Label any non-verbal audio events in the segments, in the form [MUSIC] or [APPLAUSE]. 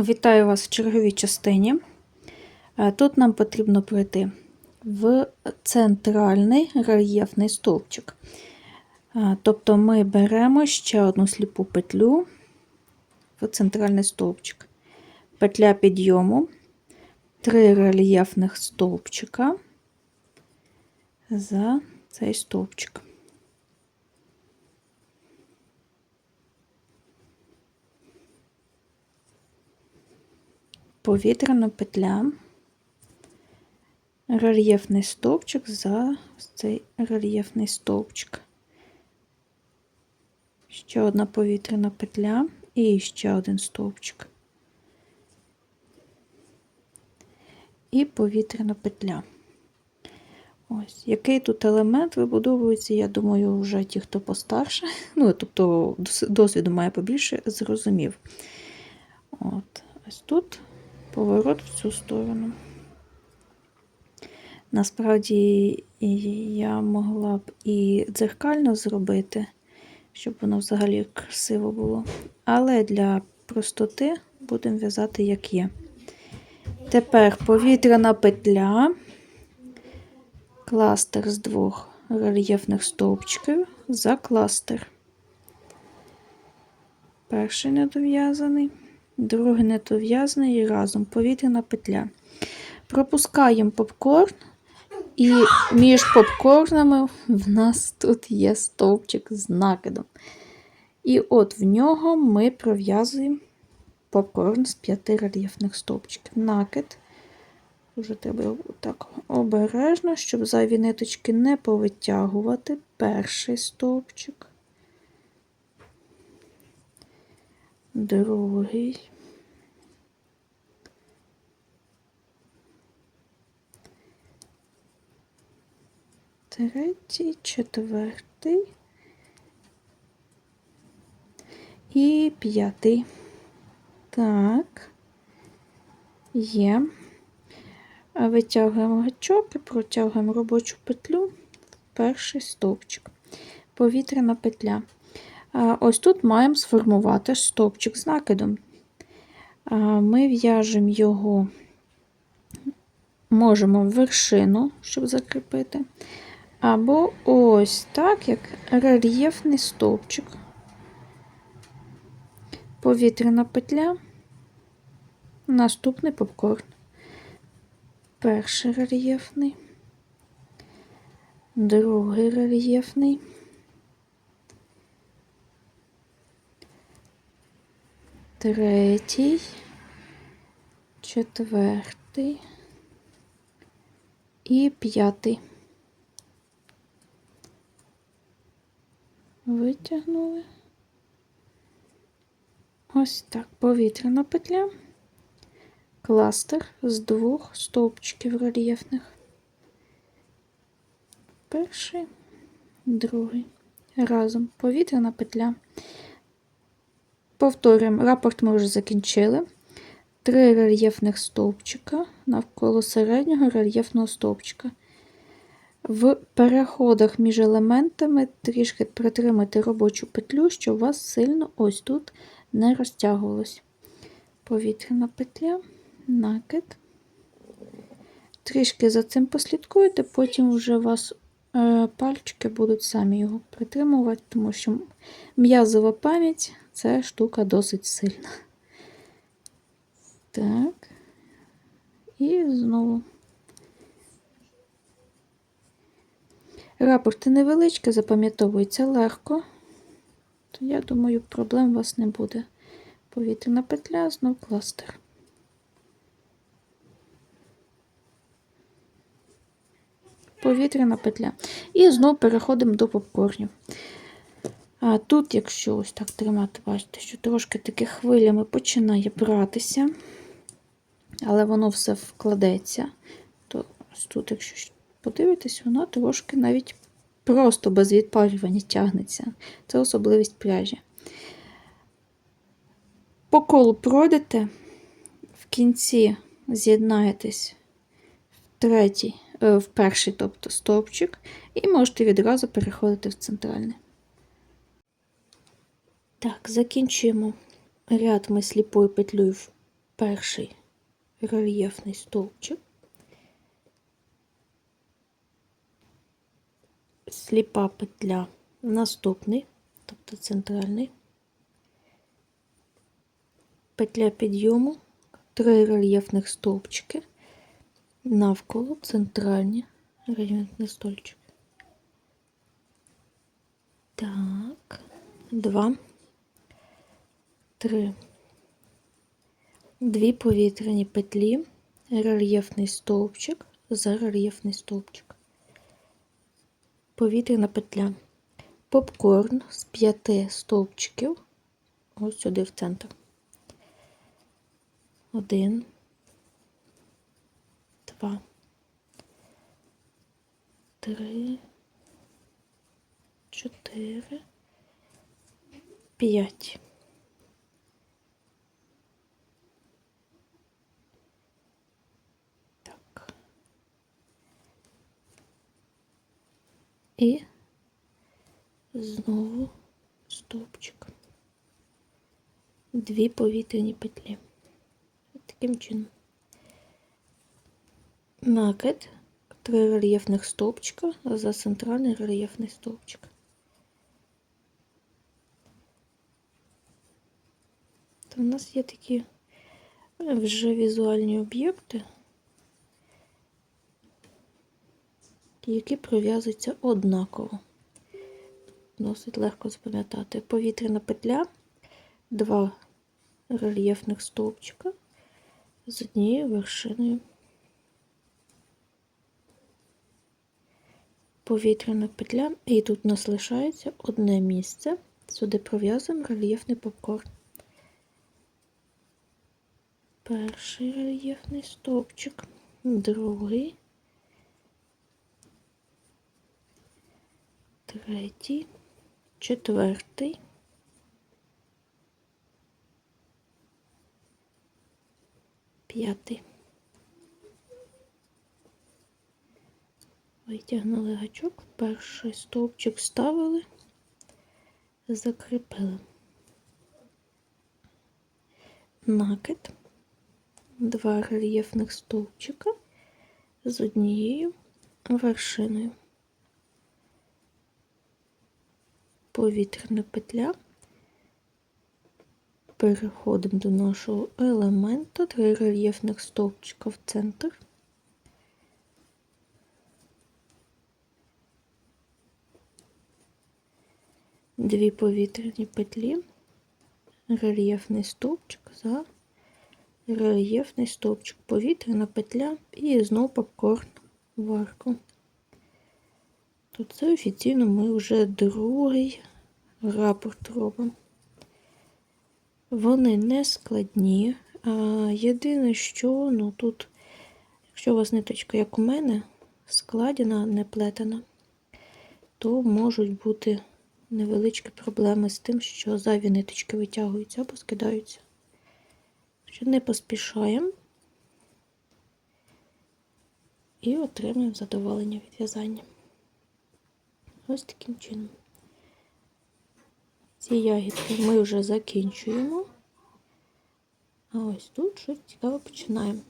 Вітаю вас в черговій частині. Е, Тут нам потрібно пройти в центральний рельєфний стовпчик. Е, Тобто ми беремо ще одну сліпу петлю в центральний стовпчик. Петля підйому, три рельєфних стовпчика за цей стовпчик. Повітряна петля, рельєфний стовпчик за цей рельєфний стовпчик. Ще одна повітряна петля і ще один стовпчик. І повітряна петля. Ось, який тут елемент вибудовується, я думаю, вже ті, хто постарше, [LAUGHS] ну, тобто досвіду має побільше, зрозумів. От, ось тут поворот в цю сторону. Насправді я могла б і дзеркально зробити, щоб воно взагалі красиво було. Але для простоти будемо в'язати, як є. Тепер повітряна петля, кластер з двох рельєфних стовпчиків за кластер. Перший недов'язаний другий недов'язаний і разом повітряна петля. Пропускаємо попкорн, і між попкорнами в нас тут є стовпчик з накидом. І от в нього ми пров'язуємо попкорн з п'яти рельєфних стовпчиків. Накид. Вже треба так обережно, щоб зайві ниточки не повитягувати. Перший стовпчик. Другий. Третій, четвертий і п'ятий. Так, є. Витягуємо гачок і протягуємо робочу петлю в перший стовпчик. Повітряна петля. Ось тут маємо сформувати стовпчик з накидом. Ми в'яжемо його, можемо в вершину, щоб закріпити. Або ось так, як рельєфний стовпчик. Повітряна петля, наступний попкорн. Перший рельєфний, другий рельєфний, третій, четвертий і п'ятий. Витягнули. Ось так, повітряна петля, кластер з двох стовпчиків рельєфних. Перший, другий. Разом повітряна петля. Повторюємо, рапорт ми вже закінчили. Три рельєфних стовпчика навколо середнього рельєфного стовпчика. В переходах між елементами трішки притримати робочу петлю, щоб у вас сильно ось тут не розтягувалось. Повітряна петля, накид. Трішки за цим послідкуйте, потім вже у вас е, пальчики будуть самі його притримувати, тому що м'язова пам'ять це штука досить сильна. Так, і знову. Рапорти невеличкі, запам'ятовуються легко, то я думаю, проблем у вас не буде. Повітряна петля, знов кластер. Повітряна петля. І знов переходимо до попкорнів. А тут, якщо ось так тримати, бачите, що трошки таки хвилями починає братися, але воно все вкладеться, то ось тут, якщо подивитись, вона трошки навіть просто без відпарювання тягнеться. Це особливість пряжі. По колу пройдете, в кінці з'єднаєтесь в третій, е, в перший, тобто стовпчик, і можете відразу переходити в центральний. Так, закінчуємо ряд ми сліпою петлею в перший рельєфний стовпчик, сліпа петля, наступний, тобто центральний, петля підйому, три рельєфних стовпчики, навколо центральні рельєфні стовпчики. Так, два, три, дві повітряні петлі, рельєфний стовпчик за рельєфний стовпчик. Повітряна петля. Попкорн з п'яти стовпчиків. Ось сюди в центр. Один, два, три, чотири, п'ять. Так. І знову стовпчик. Дві повітряні петлі. Таким чином. Накид, три рельєфних стовпчика за центральний рельєфний стовпчик. То в нас є такі вже візуальні об'єкти, які прив'язуються однаково. Досить легко запам'ятати. Повітряна петля, два рельєфних стовпчика з однією вершиною. Повітряна петля, і тут у нас лишається одне місце. Сюди пров'язуємо рельєфний попкорн. Перший рельєфний стовпчик, другий, третій, четвертий, п'ятий. Витягнули гачок, перший стовпчик вставили, закріпили. Накид, два рельєфних стовпчика з однією вершиною. Повітряна петля. Переходимо до нашого елемента, три рельєфних стовпчика в центр. Дві повітряні петлі, рельєфний стовпчик за рельєфний стовпчик, повітряна петля і знову попкорн в арку. То це офіційно ми вже другий рапорт робимо. Вони не складні. А єдине, що ну тут, якщо у вас ниточка, як у мене, складена, не плетена, то можуть бути невеличкі проблеми з тим, що зайві ниточки витягуються або скидаються. Якщо не поспішаємо і отримуємо задоволення від в'язання. Ось таким чином. Ці ягідки ми вже закінчуємо. А ось тут щось цікаве починаємо.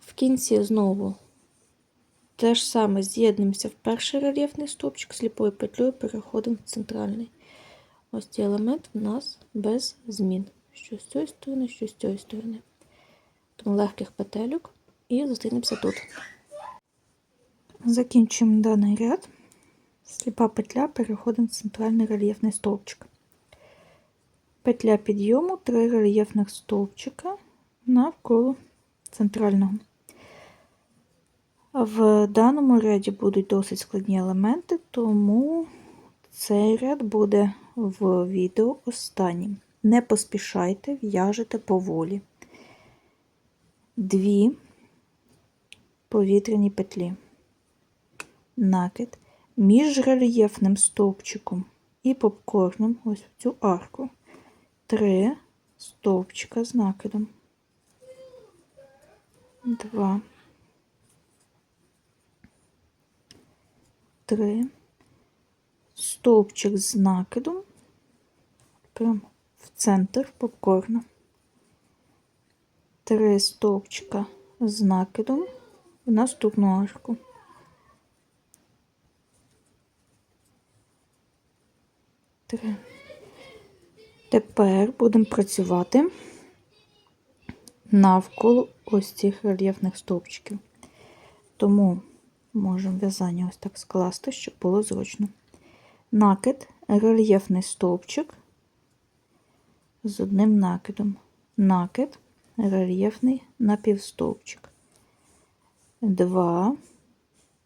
В кінці знову те ж саме з'єднуємося в перший рельєфний стовпчик, сліпою петлею переходимо в центральний. Ось цей елемент в нас без змін. Що з цієї сторони, що з цієї сторони. Тому легких петельок і зустрінемося тут. Закінчуємо даний ряд. Сліпа петля, переходимо в центральний рельєфний стовпчик. Петля підйому, три рельєфних стовпчика навколо центрального. В даному ряді будуть досить складні елементи, тому цей ряд буде в відео останнім. Не поспішайте, в'яжете поволі. Дві повітряні петлі, накид між рельєфним стовпчиком і попкорном, ось в цю арку, три стовпчика з накидом. Два. Три. Стовпчик з накидом. Прямо в центр попкорна. три стовпчика з накидом в наступну арку. Три. Тепер будемо працювати навколо ось цих рельєфних стовпчиків. Тому можемо в'язання ось так скласти, щоб було зручно. Накид, рельєфний стовпчик з одним накидом. Накид, рельєфний напівстовпчик. Два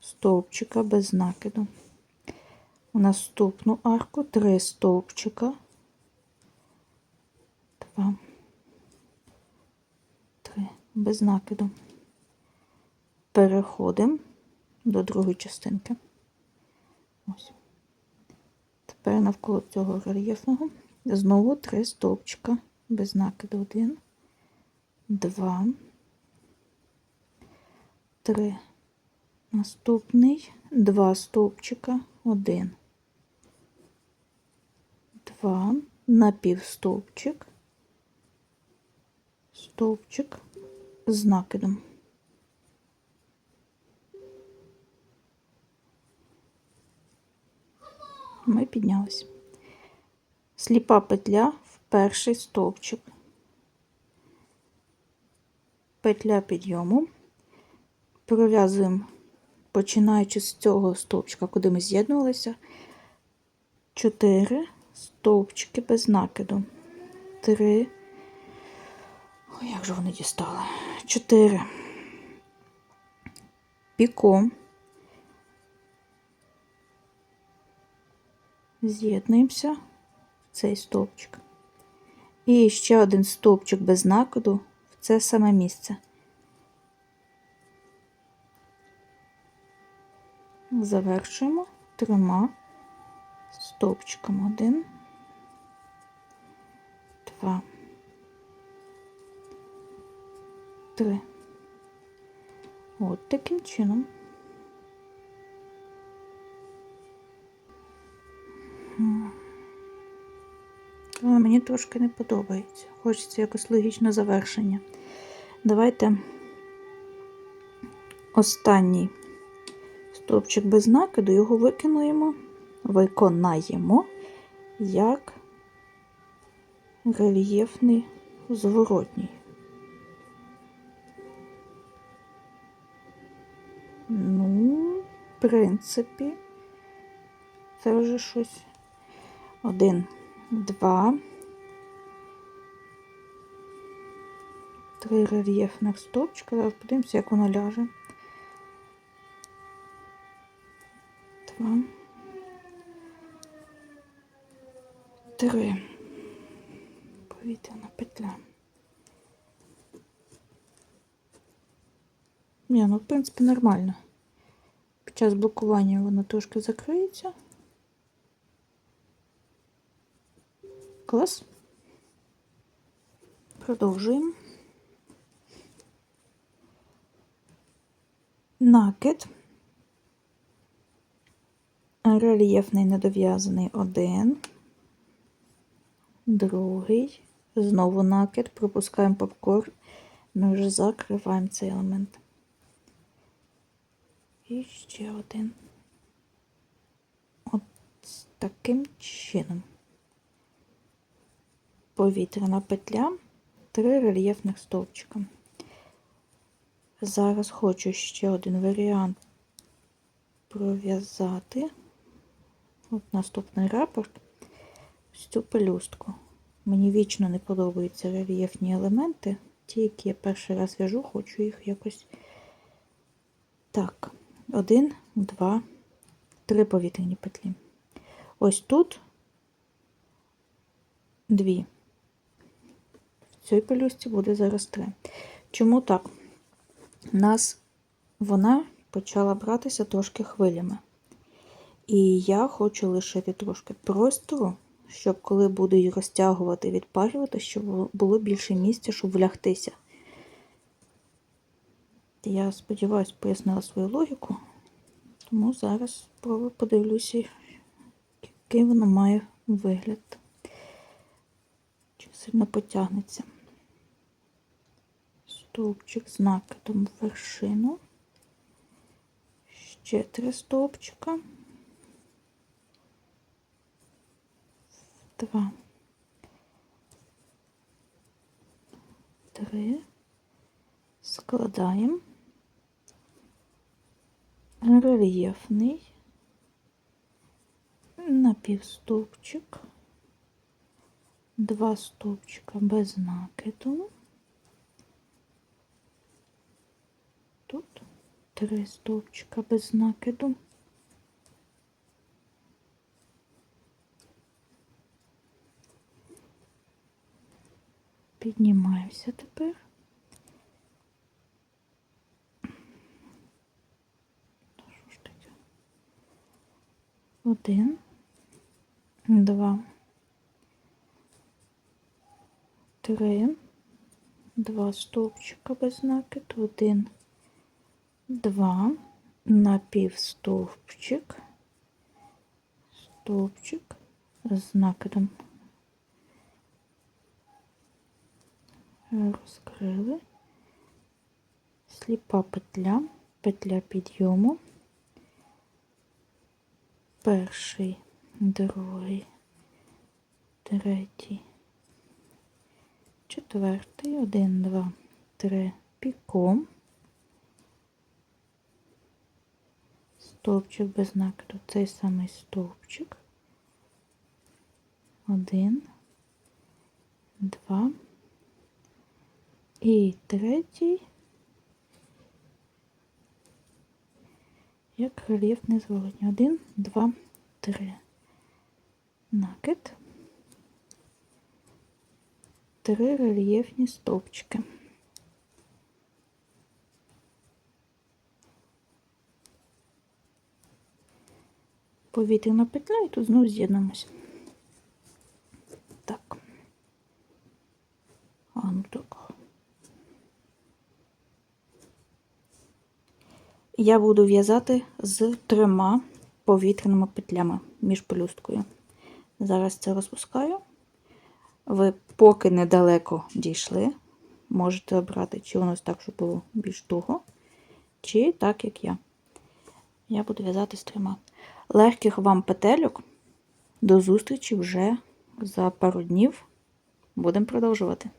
стовпчика без накиду. У наступну арку три стовпчика. Два. Три. Без накиду. Переходимо до другої частинки. Ось. Тепер навколо цього рельєфного знову три стовпчика без накиду. Один, два, три. Наступний два стовпчика, один, два, напівстовпчик, стовпчик з накидом. Ми піднялись. Сліпа петля в перший стовпчик. Петля підйому. Пров'язуємо, починаючи з цього стовпчика, куди ми з'єднувалися, 4 стовпчики без накиду. 3. Ой, як же вони дістали? 4. Піко. З'єднуємося цей стовпчик. І ще один стовпчик без накиду в це саме місце. Завершуємо трьома стовпчиками. Один, два, три. От таким чином. Але мені трошки не подобається. Хочеться якось логічне завершення. Давайте останній стовпчик без накиду, його виконуємо, виконаємо як рельєфний зворотній. Ну, в принципі, це вже щось. Один, два, три рельєфних стовпчика. Зараз подивимося, як воно ляже. Два. Три. Повітряна петля. Ні, ну, в принципі, нормально. Під час блокування воно трошки закриється. Клас. Продовжуємо. Накид. Рельєфний недов'язаний один. Другий. Знову накид. Пропускаємо попкорн. Ми вже закриваємо цей елемент. І ще один. От таким чином. Повітряна петля, три рельєфних стовпчика. Зараз хочу ще один варіант пров'язати. От наступний рапорт. Ось цю пелюстку. Мені вічно не подобаються рельєфні елементи. Ті, які я перший раз в'яжу, хочу їх якось. Так, один, два, три повітряні петлі. Ось тут дві. В цій пелюстці буде зараз три. Чому так? У нас вона почала братися трошки хвилями. І я хочу лишити трошки простору, щоб коли буду її розтягувати, відпарювати, щоб було більше місця, щоб влягтися. Я сподіваюся, пояснила свою логіку, тому зараз спробую подивлюся, який воно має вигляд. Чи сильно потягнеться. стовпчик з накидом в вершину, ще три стовпчика, два, три, складаємо рельєфний напівстовпчик, два стовпчика без накиду. Тут три стовпчика без накиду. Піднімаємося тепер. Та що ж таке? Один, два, три, два стовпчика без накиду, один, два, напівстовпчик, стовпчик з накидом. Розкрили, сліпа петля, петля підйому, перший, другий, третій, четвертий, один, два, три, піком, стовпчик без накиду, цей самий стовпчик, один, два, і третій, як рельєфний зворотній. Один, два, три. Накид. Три рельєфні стовпчики. Повітряна петля і тут знову з'єднуємося. Так. А, ну так. Я буду в'язати з трьома повітряними петлями між пелюсткою. Зараз це розпускаю. Ви поки недалеко дійшли, можете обрати, чи воно так, щоб було більш туго, чи так, як я. Я буду в'язати з трьома. Легких вам петельок. До зустрічі вже за пару днів. Будемо продовжувати.